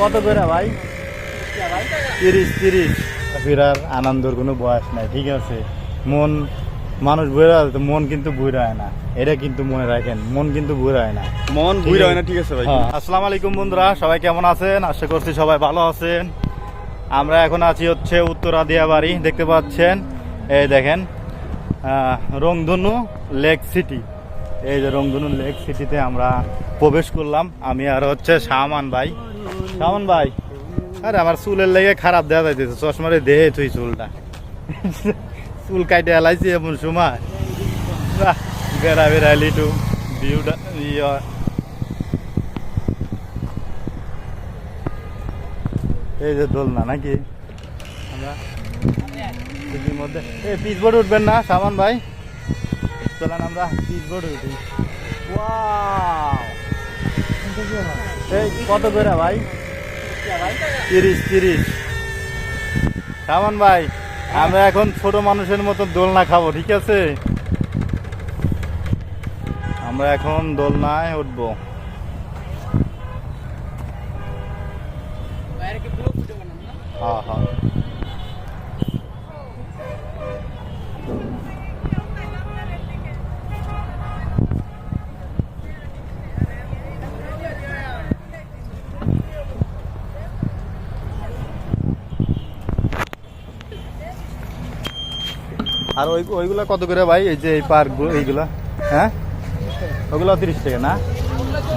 কত করে ভাই? তিরিশ তিরিশ। ফেরার আনন্দর কোনো বয়স নাই ঠিক আছে। মন মানুষ বুড়া তো মন কিন্তু বুড়া হয় না। এটা কিন্তু মনে রাখেন মন কিন্তু বুড়া হয় না। মন বুঝা। হয় না ঠিক আছে ভাই। হ্যাঁ, আসসালামু আলাইকুম বন্ধুরা সবাই কেমন আছেন? আশা করছি সবাই ভালো আছেন। আমরা এখন আছি হচ্ছে উত্তরা দিয়াবাড়ি দেখতে পাচ্ছেন? এই দেখেন আহ, রংধনু লেক সিটি। এই যে রংধনু লেক সিটিতে আমরা প্রবেশ করলাম। আমি আর হচ্ছে শাহমান ভাই। শাহমান ভাই। আরে, আমার চুলের লেগে খারাপ দেওয়া যাইতেছে, চশমারে দেহে তুই চুলটা। চুল কাইটে এলাইছি এমন সময়। বেড়া বেড়াইলি টু ভিউটা ইয়া। এই যে দোলনা নাকি? আমরা এই পিচ বোর্ড উঠবেন না সামান ভাই। চলেন আমরা পিচ বোর্ডে উঠি! এই, কত করে ভাই? তিরিশ তিরিশ। সামান ভাই আমরা এখন ছোট মানুষের মতো দোলনা খাব ঠিক আছে? আমরা এখন দোলনায় উঠবো। হ্যাঁ হ্যাঁ। আর ওই ওইগুলা কত করে ভাই? এই যে এই পার্কগুলো এইগুলা হ্যাঁ? ওগুলো তিরিশ টাকা না?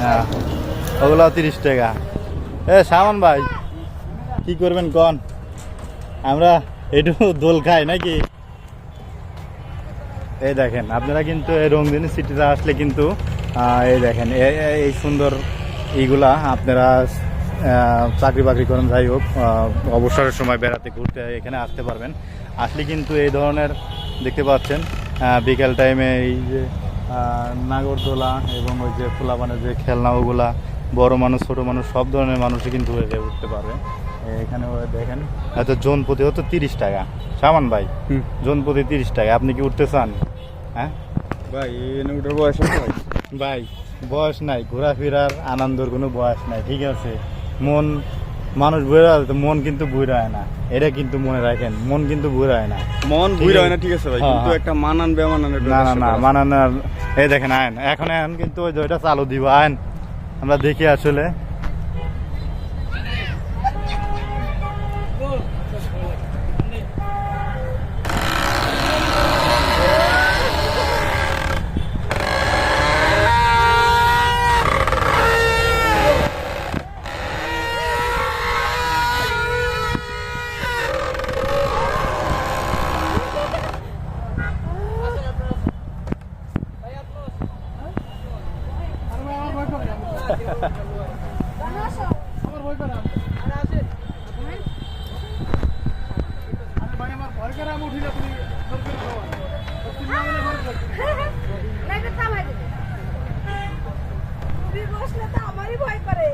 হ্যাঁ ওগুলো তিরিশ টাকা। এ সামান ভাই, কি করবেন কন? আমরা একটু দোল খাই নাকি? এই দেখেন, আপনারা কিন্তু এই রংদিনী সিটিতে আসলে কিন্তু এই দেখেন এই সুন্দর এইগুলা আপনারা চাকরি বাকরি করেন, যাই হোক অবসরের সময় বেড়াতে ঘুরতে এখানে আসতে পারবেন। আসলে কিন্তু এই ধরনের দেখতে পাচ্ছেন। বিকেল টাইমে এই যে নাগরদোলা এবং ওই যে খোলা ফুলাবানের যে খেলনা ওগুলা বড় মানুষ ছোট মানুষ সব ধরনের মানুষই কিন্তু হয়ে উঠতে পারবে। এখানে দেখেন হয়তো জোন প্রতি হতো তিরিশ টাকা। সামান ভাই। জোন প্রতি তিরিশ টাকা আপনি কি উঠতে চান? হ্যাঁ? ভাই এনে উঠার বয়স ভাই। ভাই বয়স নাই ঘোরাফেরার আনন্দর কোনো বয়স নাই ঠিক আছে। মন মানুষ বুড়া তো মন কিন্তু বুড়া হয় না। এটা কিন্তু মনে রাখেন মন কিন্তু বুড়া হয় না। মন বুড়া হয় না ঠিক আছে ভাই হ্যাঁ, কিন্তু হ্যাঁ। একটা মানান বেমানান মানান না না না মানান এই দেখেন আইন এখন এখন কিন্তু ওই যে চালু দিব। আইন আমরা দেখি আসলে। বসলে তো আমারই ভয় করে।